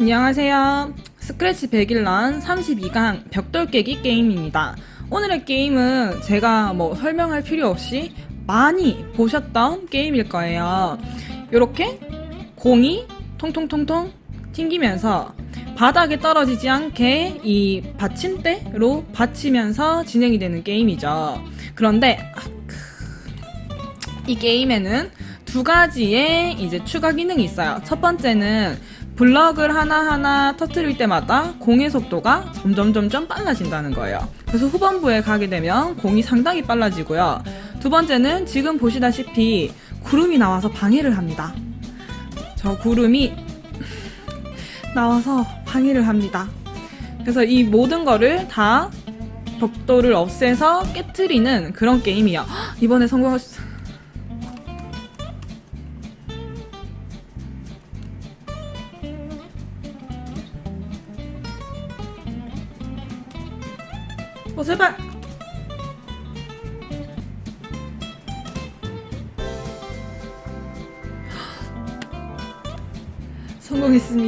안녕하세요. 스크래치 101란 32강 벽돌 깨기 게임입니다. 오늘의 게임은 제가 뭐 설명할 필요 없이 많이 보셨던 게임일 거예요. 이렇게 공이 통통통통 튕기면서 바닥에 떨어지지 않게 이 받침대로 받치면서 진행이 되는 게임이죠. 그런데 아, 이 게임에는 두 가지의 이제 추가 기능이 있어요. 첫 번째는 블럭을 하나하나 터트릴 때마다 공의 속도가 점점 점점 빨라진다는 거예요. 그래서 후반부에 가게 되면 공이 상당히 빨라지고요. 두 번째는 지금 보시다시피 구름이 나와서 방해를 합니다. 저 구름이 나와서 방해를 합니다. 그래서 이 모든 거를 다 벽돌을 없애서 깨트리는 그런 게임이에요. 헉, 이번에 성공하셨...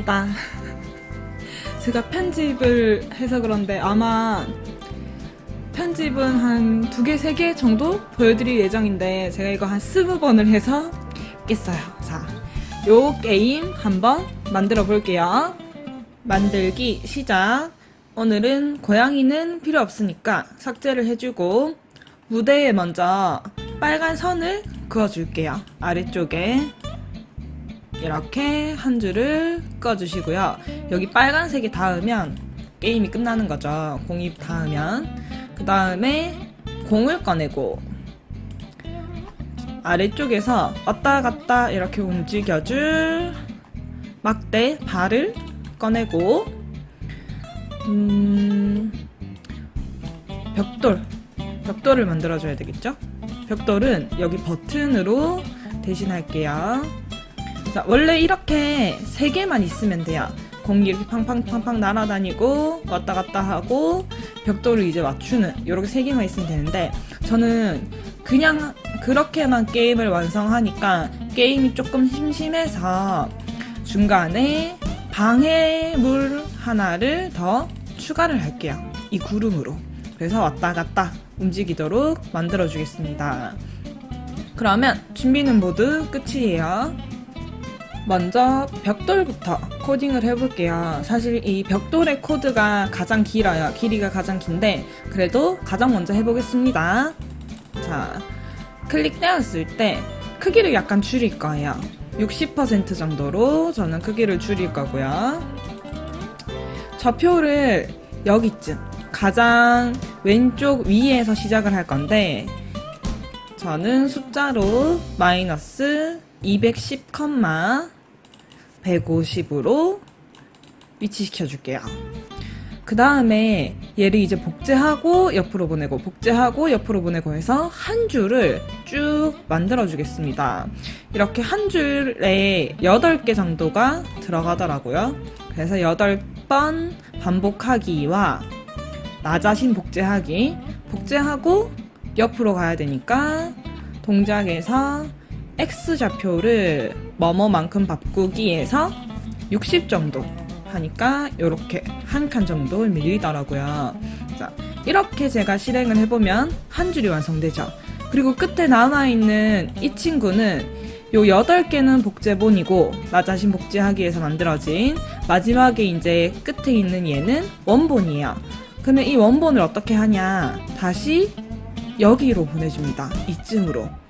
성공했습니다. 제가 편집을 해서 그런데 아마 편집은 한 두 개, 세 개 정도 보여드릴 예정인데 제가 이거 한 스무 번을 해서 깼어요. 자, 요 게임 한번 만들어 볼게요. 만들기 시작. 오늘은 고양이는 필요 없으니까 삭제를 해주고 무대에 먼저 빨간 선을 그어줄게요. 아래쪽에 이렇게 한 줄을 꺼주시고요. 여기 빨간색이 닿으면 게임이 끝나는 거죠. 공이 닿으면. 그 다음에 공을 꺼내고 아래쪽에서 왔다 갔다 이렇게 움직여줄 막대 발을 꺼내고 음, 벽돌 벽돌을 만들어줘야 되겠죠? 벽돌은 여기 버튼으로 대신할게요. 자, 원래 이렇게 세 개만 있으면 돼요. 공이 이렇게 팡팡팡팡 날아다니고 왔다 갔다 하고 벽돌을 이제 맞추는 이렇게 세 개만 있으면 되는데 저는 그냥 그렇게만 게임을 완성하니까 게임이 조금 심심해서 중간에 방해물 하나를 더 추가를 할게요. 이 구름으로. 그래서 왔다 갔다 움직이도록 만들어 주겠습니다. 그러면 준비는 모두 끝이에요. 먼저 벽돌부터 코딩을 해볼게요. 사실 이 벽돌의 코드가 가장 길어요. 길이가 가장 긴데 그래도 가장 먼저 해보겠습니다. 자, 클릭되었을 때 크기를 약간 줄일 거예요. 60% 정도로 저는 크기를 줄일 거고요. 좌표를 여기쯤 가장 왼쪽 위에서 시작을 할 건데 저는 숫자로 마이너스 210, 150으로 위치시켜 줄게요. 그 다음에 얘를 이제 복제하고 옆으로 보내고 복제하고 옆으로 보내고 해서 한 줄을 쭉 만들어 주겠습니다. 이렇게 한 줄에 8개 정도가 들어가더라고요. 그래서 8번 반복하기와 나 자신 복제하기 복제하고 옆으로 가야 되니까 동작에서 X좌표를 뭐뭐만큼 바꾸기에서 60 정도 하니까 이렇게 한 칸 정도 밀리더라고요. 자, 이렇게 제가 실행을 해보면 한 줄이 완성되죠. 그리고 끝에 남아있는 이 친구는 요 8개는 복제본이고 나 자신 복제하기에서 만들어진 마지막에 이제 끝에 있는 얘는 원본이에요. 그러면 이 원본을 어떻게 하냐 다시 여기로 보내줍니다. 이쯤으로.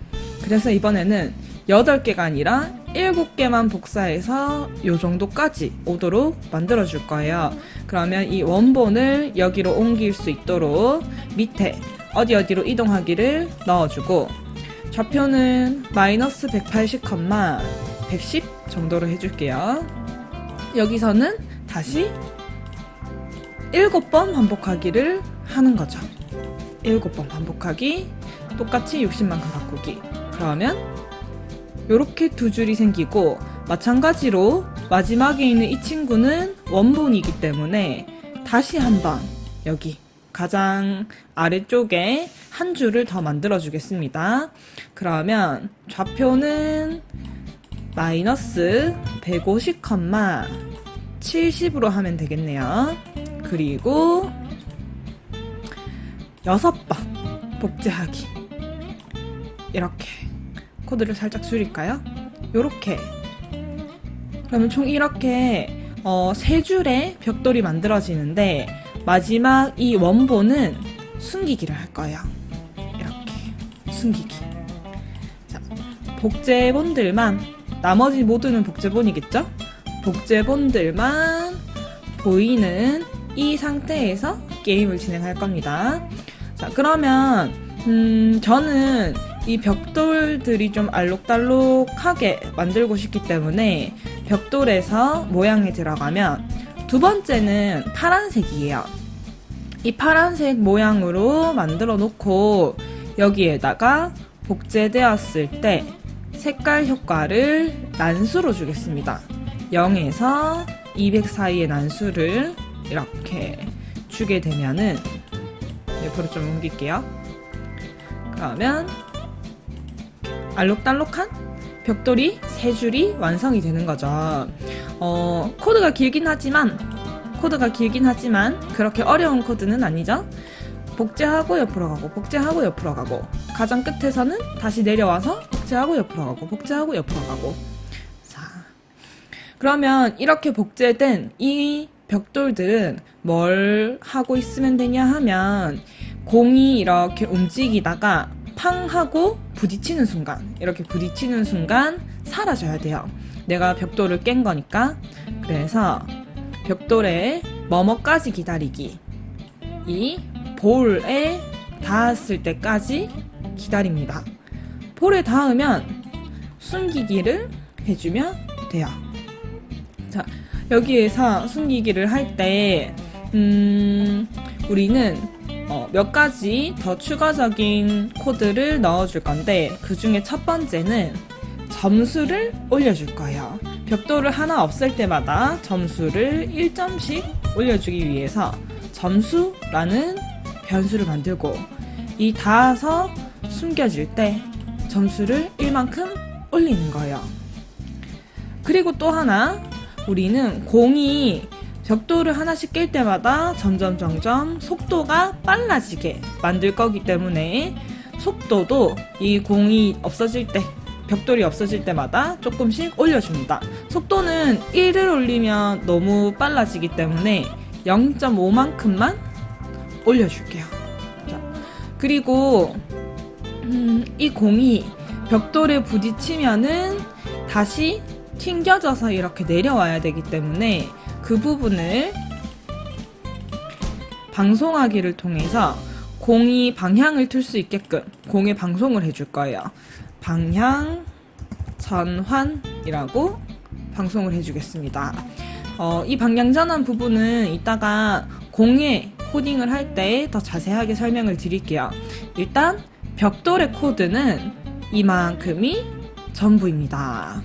그래서 이번에는 8개가 아니라 7개만 복사해서 요 정도까지 오도록 만들어 줄 거예요. 그러면 이 원본을 여기로 옮길 수 있도록 밑에 어디 어디로 이동하기를 넣어주고 좌표는 마이너스 180, 110 정도로 해줄게요. 여기서는 다시 7번 반복하기를 하는 거죠. 7번 반복하기, 똑같이 60만큼 바꾸기. 그러면 이렇게 두 줄이 생기고 마찬가지로 마지막에 있는 이 친구는 원본이기 때문에 다시 한번 여기 가장 아래쪽에 한 줄을 더 만들어 주겠습니다. 그러면 좌표는 마이너스 150, 170으로 하면 되겠네요. 그리고 여섯 번 복제하기. 이렇게 코드를 살짝 줄일까요? 요렇게. 그러면 총 이렇게 어, 세 줄의 벽돌이 만들어지는데 마지막 이 원본은 숨기기를 할 거예요. 이렇게 숨기기. 자, 복제본들만 나머지 모두는 복제본이겠죠? 복제본들만 보이는 이 상태에서 게임을 진행할 겁니다. 자, 그러면 음, 저는 이 벽돌들이 좀 알록달록하게 만들고 싶기 때문에 벽돌에서 모양이 들어가면 두 번째는 파란색이에요. 이 파란색 모양으로 만들어 놓고 여기에다가 복제되었을 때 색깔 효과를 난수로 주겠습니다. 0에서 200 사이의 난수를 이렇게 주게 되면은 옆으로 좀 옮길게요. 그러면 알록달록한 벽돌이 세 줄이 완성이 되는 거죠. 어, 코드가 길긴 하지만 코드가 길긴 하지만 그렇게 어려운 코드는 아니죠. 복제하고 옆으로 가고 복제하고 옆으로 가고 가장 끝에서는 다시 내려와서 복제하고 옆으로 가고 복제하고 옆으로 가고 자 그러면 이렇게 복제된 이 벽돌들은 뭘 하고 있으면 되냐 하면 공이 이렇게 움직이다가 팡 하고 부딪히는 순간 이렇게 부딪히는 순간 사라져야 돼요. 내가 벽돌을 깬 거니까 그래서 벽돌에 뭐뭐까지 기다리기 이 볼에 닿았을 때까지 기다립니다. 볼에 닿으면 숨기기를 해주면 돼요. 자, 여기에서 숨기기를 할 때, 음, 우리는 어, 몇 가지 더 추가적인 코드를 넣어줄 건데, 그 중에 첫 번째는 점수를 올려줄 거예요. 벽돌을 하나 없앨 때마다 점수를 1점씩 올려주기 위해서 점수라는 변수를 만들고 이 닿아서 숨겨질 때 점수를 1만큼 올리는 거예요. 그리고 또 하나 우리는 공이 벽돌을 하나씩 깰 때마다 점점 점점 속도가 빨라지게 만들 거기 때문에 속도도 이 공이 없어질 때 벽돌이 없어질 때마다 조금씩 올려줍니다. 속도는 1을 올리면 너무 빨라지기 때문에 0.5만큼만 올려줄게요. 자, 그리고 음, 이 공이 벽돌에 부딪히면은 다시 튕겨져서 이렇게 내려와야 되기 때문에 그 부분을 방송하기를 통해서 공이 방향을 틀 수 있게끔 공에 방송을 해줄 거예요. 방향 전환이라고 방송을 해주겠습니다. 어, 이 방향 전환 부분은 이따가 공에 코딩을 할 때 더 자세하게 설명을 드릴게요. 일단 벽돌의 코드는 이만큼이 전부입니다.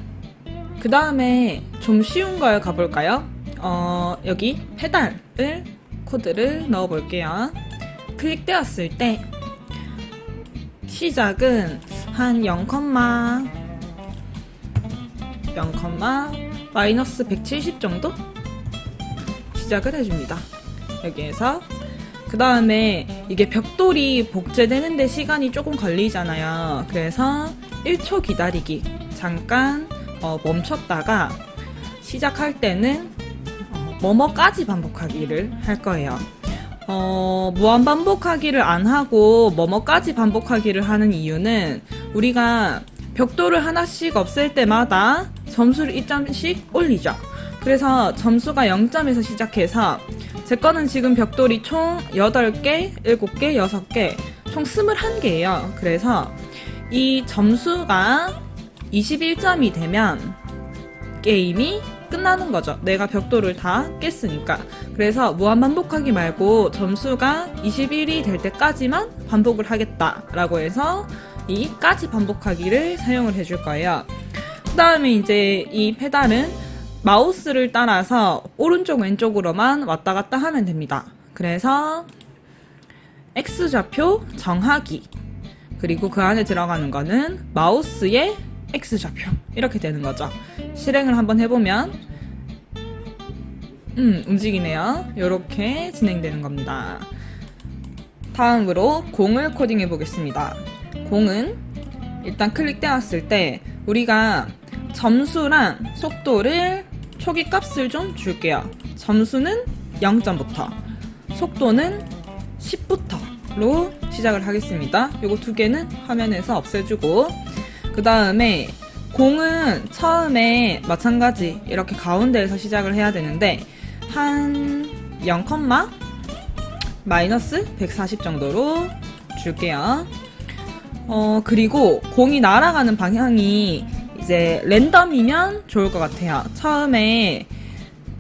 그 다음에 좀 쉬운 걸 가볼까요? 어, 여기 페달을 코드를 넣어 볼게요. 클릭되었을 때 시작은 한 0, 0, 마이너스 170 정도 시작을 해줍니다. 여기에서 그 다음에 이게 벽돌이 복제되는데 시간이 조금 걸리잖아요. 그래서 1초 기다리기 잠깐 어, 멈췄다가 시작할 때는 어, 뭐뭐까지 반복하기를 할 거예요. 어, 무한 반복하기를 안 하고 뭐뭐까지 반복하기를 하는 이유는 우리가 벽돌을 하나씩 없앨 때마다 점수를 2점씩 올리죠. 그래서 점수가 0점에서 시작해서 제 거는 지금 벽돌이 총 8개, 7개, 6개, 총 21개예요. 그래서 이 점수가 21점이 되면 게임이 끝나는 거죠. 내가 벽돌을 다 깼으니까. 그래서 무한 반복하기 말고 점수가 21이 될 때까지만 반복을 하겠다라고 해서 이 까지 반복하기를 사용을 해줄 거예요. 그 다음에 이제 이 페달은 마우스를 따라서 오른쪽 왼쪽으로만 왔다 갔다 하면 됩니다. 그래서 X좌표 정하기 그리고 그 안에 들어가는 거는 마우스의 X좌표 이렇게 되는 거죠. 실행을 한번 해보면 음, 움직이네요. 이렇게 진행되는 겁니다. 다음으로 공을 코딩해 보겠습니다. 공은 일단 클릭되었을 때 우리가 점수랑 속도를 초기 값을 좀 줄게요. 점수는 0점부터, 속도는 10부터로 시작을 하겠습니다. 요거 두 개는 화면에서 없애주고, 그 다음에 공은 처음에 마찬가지 이렇게 가운데에서 시작을 해야 되는데, 한 0, 마이너스 140 정도로 줄게요. 어, 그리고 공이 날아가는 방향이 이제 랜덤이면 좋을 것 같아요. 처음에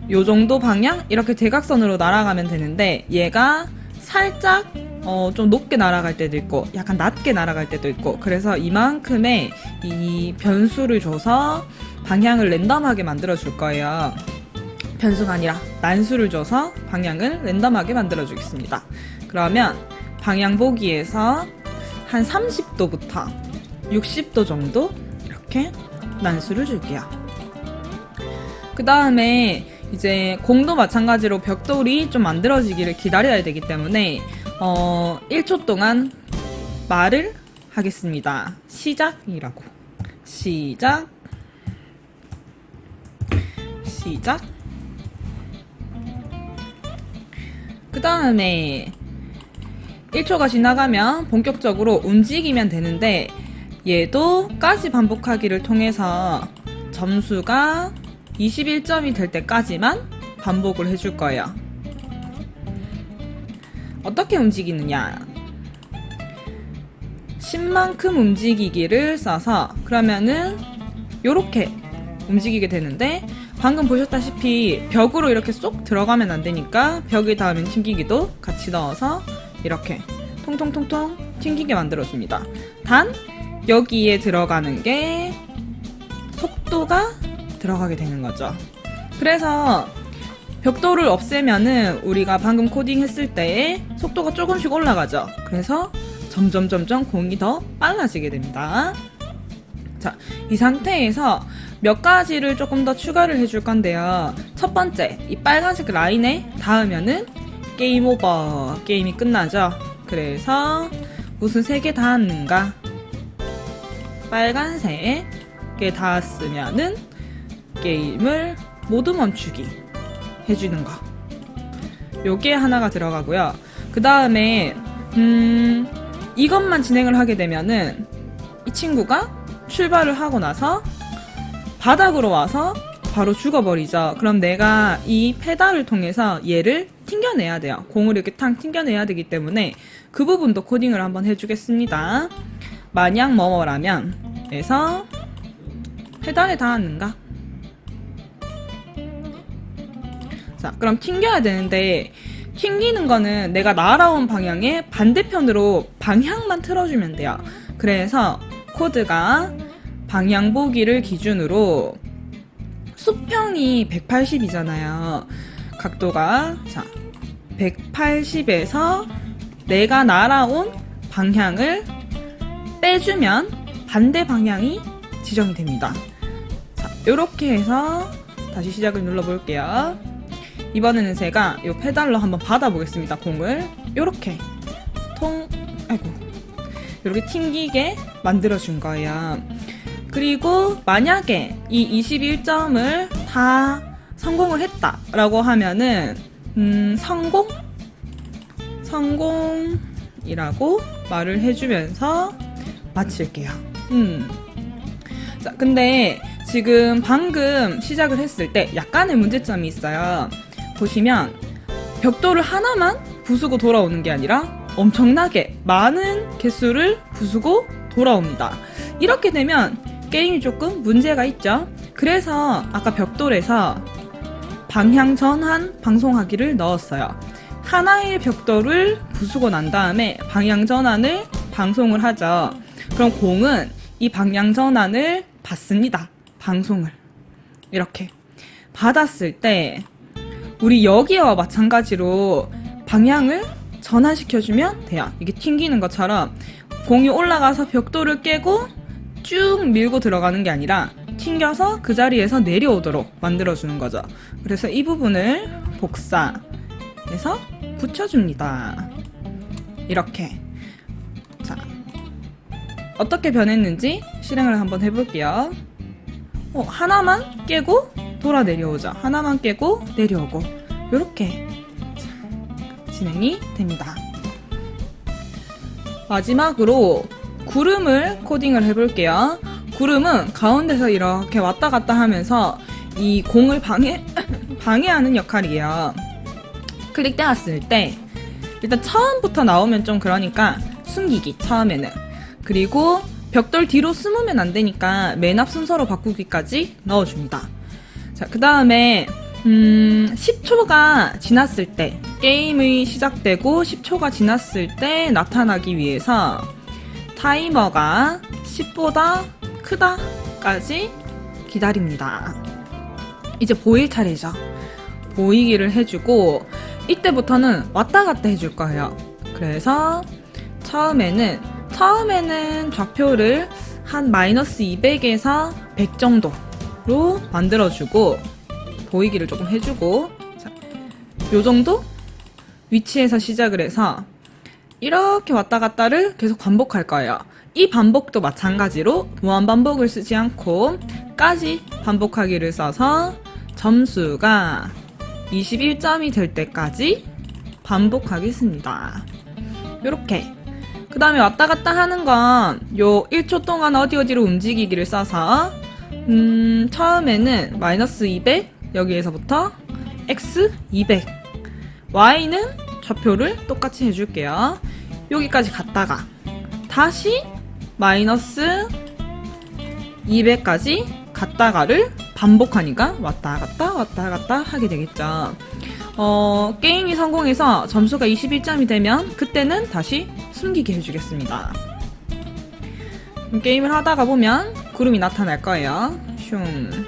요 정도 방향? 이렇게 대각선으로 날아가면 되는데 얘가 살짝 어, 좀 높게 날아갈 때도 있고 약간 낮게 날아갈 때도 있고 그래서 이만큼의 이 변수를 줘서 방향을 랜덤하게 만들어 줄 거예요. 변수가 아니라 난수를 줘서 방향을 랜덤하게 만들어 주겠습니다. 그러면 방향 보기에서 한 30도부터 60도 정도 이렇게 난수를 줄게요. 그 다음에 이제 공도 마찬가지로 벽돌이 좀 만들어지기를 기다려야 되기 때문에 어 1초 동안 말을 하겠습니다. 시작이라고. 시작. 시작. 그 다음에 1초가 지나가면 본격적으로 움직이면 되는데 얘도 까지 반복하기를 통해서 점수가 21점이 될 때까지만 반복을 해줄 거예요. 어떻게 움직이느냐? 10만큼 움직이기를 써서 그러면은 요렇게 움직이게 되는데 방금 보셨다시피 벽으로 이렇게 쏙 들어가면 안 되니까 벽에 닿으면 튕기기도 같이 넣어서 이렇게 통통통통 튕기게 만들어줍니다. 단 여기에 들어가는 게 속도가 들어가게 되는 거죠. 그래서 벽돌을 없애면은 우리가 방금 코딩했을 때의 속도가 조금씩 올라가죠. 그래서 점점 점점 공이 더 빨라지게 됩니다. 자, 이 상태에서 몇 가지를 조금 더 추가를 해줄 건데요. 첫 번째, 이 빨간색 라인에 닿으면은 게임 오버, 게임이 끝나죠. 그래서 무슨 세개 닿았는가? 빨간색에 닿았으면은 게임을 모두 멈추기 해주는 거. 요게 하나가 들어가고요. 그 다음에, 음, 이것만 진행을 하게 되면은 이 친구가 출발을 하고 나서 바닥으로 와서 바로 죽어버리죠. 그럼 내가 이 페달을 통해서 얘를 튕겨내야 돼요. 공을 이렇게 탕 튕겨내야 되기 때문에 그 부분도 코딩을 한번 해주겠습니다. 만약 뭐뭐라면 에서 페달에 닿았는가? 자, 그럼 튕겨야 되는데 튕기는 거는 내가 날아온 방향의 반대편으로 방향만 틀어주면 돼요. 그래서 코드가 방향 보기를 기준으로 수평이 180이잖아요. 각도가 자 180에서 내가 날아온 방향을 빼주면 반대 방향이 지정이 됩니다. 자, 이렇게 해서 다시 시작을 눌러볼게요. 이번에는 제가 이 페달로 한번 받아보겠습니다. 공을 이렇게 통 아이고 이렇게 튕기게 만들어준 거예요. 그리고 만약에 이 21점을 다 성공을 했다라고 하면은 음, 성공 성공이라고 말을 해주면서 마칠게요. 음. 자, 근데 지금 방금 시작을 했을 때 약간의 문제점이 있어요. 보시면 벽돌을 하나만 부수고 돌아오는 게 아니라 엄청나게 많은 개수를 부수고 돌아옵니다. 이렇게 되면 게임이 조금 문제가 있죠. 그래서 아까 벽돌에서 방향 전환 방송하기를 넣었어요. 하나의 벽돌을 부수고 난 다음에 방향 전환을 방송을 하죠. 그럼 공은 이 방향 전환을 받습니다. 방송을. 이렇게. 받았을 때, 우리 여기와 마찬가지로 방향을 전환시켜주면 돼요. 이게 튕기는 것처럼 공이 올라가서 벽돌을 깨고 쭉 밀고 들어가는 게 아니라 튕겨서 그 자리에서 내려오도록 만들어주는 거죠. 그래서 이 부분을 복사해서 붙여줍니다. 이렇게. 자, 어떻게 변했는지 실행을 한번 해볼게요. 어, 하나만 깨고 돌아 내려오죠. 하나만 깨고 내려오고. 이렇게 진행이 됩니다. 마지막으로 구름을 코딩을 해볼게요. 구름은 가운데서 이렇게 왔다 갔다 하면서 이 공을 방해, 방해하는 역할이에요. 클릭되었을 때, 일단 처음부터 나오면 좀 그러니까 숨기기, 처음에는. 그리고 벽돌 뒤로 숨으면 안 되니까 맨 앞 순서로 바꾸기까지 넣어줍니다. 자, 그 다음에, 음, 10초가 지났을 때, 게임이 시작되고 10초가 지났을 때 나타나기 위해서 타이머가 10보다 크다까지 기다립니다. 이제 보일 차례죠. 보이기를 해주고, 이때부터는 왔다 갔다 해줄 거예요. 그래서 처음에는, 처음에는 좌표를 한 마이너스 200에서 100 정도로 만들어주고, 보이기를 조금 해주고, 자, 요 정도 위치에서 시작을 해서 이렇게 왔다 갔다를 계속 반복할 거예요. 이 반복도 마찬가지로 무한 반복을 쓰지 않고 까지 반복하기를 써서 점수가 21점이 될 때까지 반복하겠습니다. 요렇게. 그 다음에 왔다 갔다 하는 건 요 1초 동안 어디 어디로 움직이기를 써서 음, 처음에는 마이너스 200 여기에서부터 x 200 y는 좌표를 똑같이 해줄게요. 여기까지 갔다가 다시 마이너스 200까지 갔다가를 반복하니까 왔다 갔다 왔다 갔다 하게 되겠죠. 어, 게임이 성공해서 점수가 21점이 되면 그때는 다시 숨기게 해주겠습니다. 게임을 하다가 보면 구름이 나타날 거예요. 슝.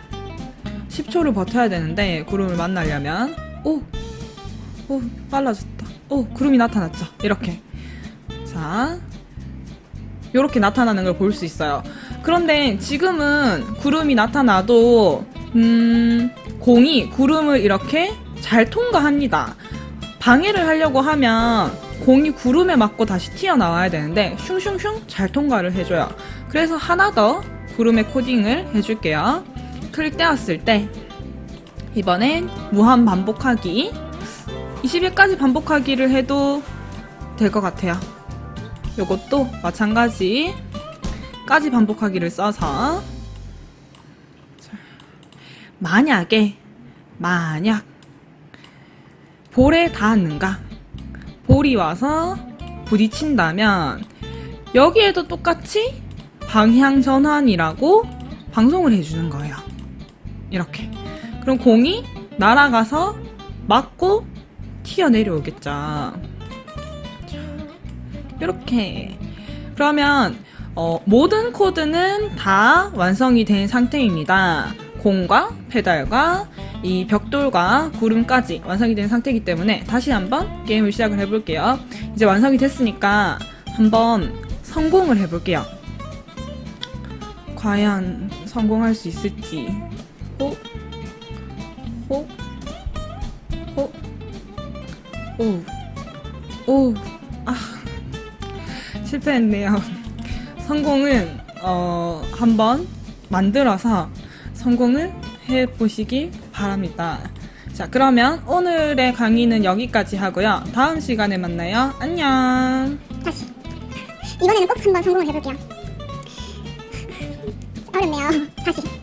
10초를 버텨야 되는데 구름을 만나려면 오! 오, 빨라졌다. 오, 구름이 나타났죠. 이렇게. 자, 이렇게 나타나는 걸 볼 수 있어요. 그런데 지금은 구름이 나타나도 음, 공이 구름을 이렇게 잘 통과합니다. 방해를 하려고 하면 공이 구름에 맞고 다시 튀어나와야 되는데 슝슝슝 잘 통과를 해줘요. 그래서 하나 더 구름의 코딩을 해줄게요. 클릭되었을 때 이번엔 무한 반복하기 20일까지 반복하기를 해도 될 것 같아요. 요것도 마찬가지 까지 반복하기를 써서 자, 만약에 만약 볼에 닿았는가 볼이 와서 부딪힌다면 여기에도 똑같이 방향 전환이라고 방송을 해주는 거예요. 이렇게. 그럼 공이 날아가서 맞고 튀어 내려오겠죠. 이렇게. 그러면 어, 모든 코드는 다 완성이 된 상태입니다. 공과 페달과 이 벽돌과 구름까지 완성이 된 상태이기 때문에 다시 한번 게임을 시작을 해볼게요. 이제 완성이 됐으니까 한번 성공을 해볼게요. 과연 성공할 수 있을지. 호, 호, 호, 오, 오, 아, 실패했네요. 성공은, 어, 한번 만들어서 성공을 해보시길 바랍니다. 자, 그러면 오늘의 강의는 여기까지 하고요. 다음 시간에 만나요. 안녕. 다시. 이번에는 꼭 한번 성공을 해볼게요. 어렵네요. 다시.